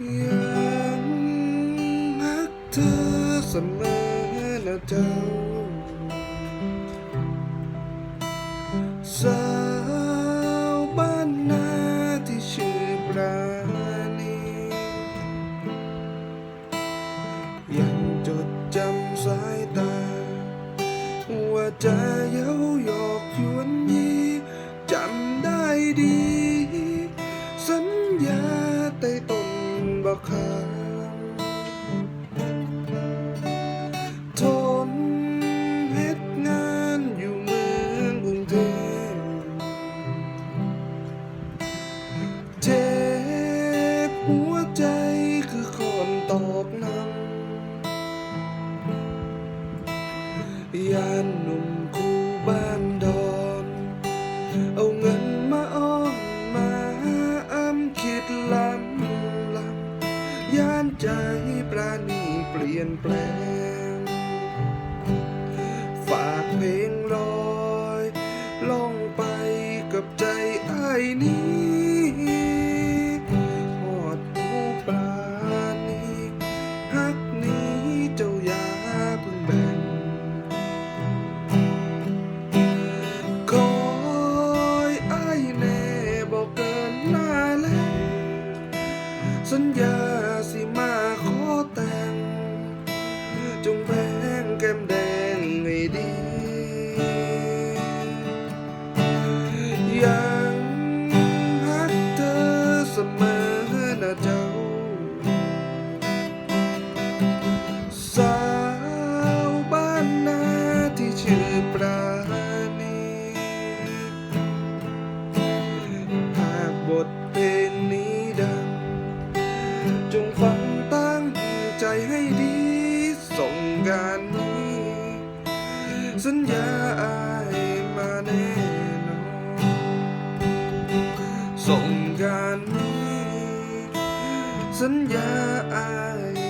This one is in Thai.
ยังรักเธอเสมอนะเจ้าสาวบ้านนาที่ชื่อปราณียังจดจำสายตา ว่าจะเย้าหยอกยวนยีจำได้ดี บักขามทนเฮ็ดงานอยู่เมืองกรุงเทพเจ็บหัวใจคือคนตอกน้ำยาน ปราณีเปลี่ยนแปลง ฝากเพลงลอยล่องไปกับใจไอ้ายนี้หอดหูปราณีฮักนี้เจ้าอย่าเพิ่งแบ่งคอยไอ้แน่บอกเกินหน้าแลงสัญญาสิมา จงแพงแก้มแดงให้ดียั สัญญาอายมาแน่นอนส่งการนี้สัญญาอาย